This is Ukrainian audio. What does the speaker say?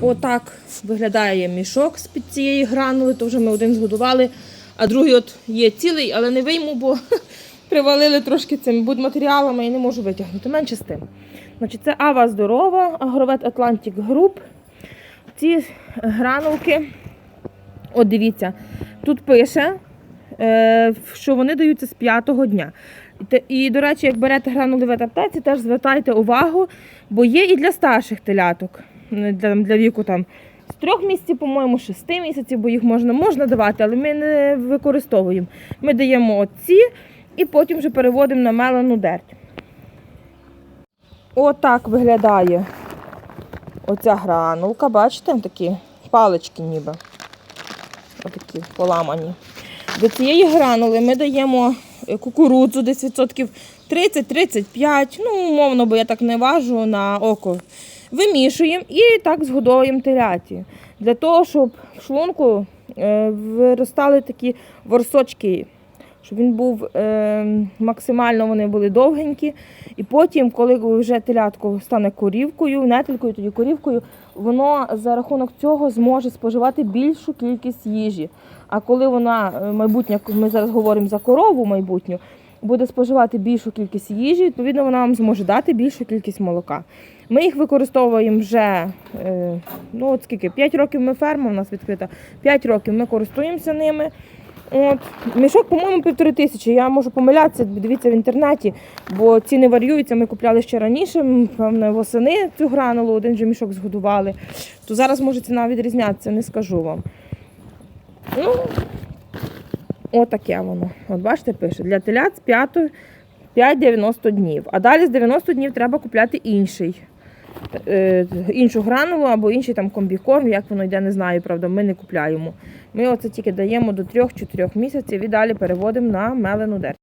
Отак виглядає мішок з-під цієї гранули, то вже ми один згодували, а другий от є цілий, але не вийму, бо привалили трошки цими будматеріалами і не можу витягнути. Менше з тим. Значить, це Ава Здорова, Агровет Атлантик Груп. Ці гранулки, от дивіться, тут пише, е, що вони даються з п'ятого дня. І до речі, як берете гранули в адаптації, теж звертайте увагу, бо є і для старших теляток, для, для віку там з трьох місяців, по-моєму, шести місяців, бо їх можна, можна давати, але ми не використовуємо. Ми даємо оці і потім вже переводимо на мелену дерть. Отак виглядає оця гранулка, бачите, такі палички ніби. Отакі поламані. До цієї гранули ми даємо е, кукурудзу десь відсотків 30-35, ну, умовно, бо я так не важу на око. Вимішуємо і так згодовуємо теляті. Для того, щоб в шлунку е, виростали такі ворсочки, щоб він був е, максимально вони були довгенькі. І потім, коли вже телятко стане корівкою, нетелькою, тоді корівкою, воно за рахунок цього зможе споживати більшу кількість їжі. А коли вона е, майбутня, ми зараз говоримо за корову майбутню, буде споживати більшу кількість їжі, відповідно, вона вам зможе дати більшу кількість молока. Ми їх використовуємо вже е, ну от скільки, 5 років ми ферма, у нас відкрита, 5 років ми користуємося ними. От. Мішок, по-моєму, півтори тисячі. Я можу помилятися, дивіться в інтернеті, бо ціни варіюються. Ми купляли ще раніше, певно, восени цю гранулу, один же мішок згодували. То зараз може ціна відрізнятися, не скажу вам. Ну, отаке воно. От бачите, пише, для телят з 5 5-90 днів. А далі з 90 днів треба купляти інший. Е, іншу гранулу або інший там комбікорм, як воно йде, не знаю, правда, ми не купляємо. Ми оце тільки даємо до 3-4 місяців і далі переводимо на мелену дерть.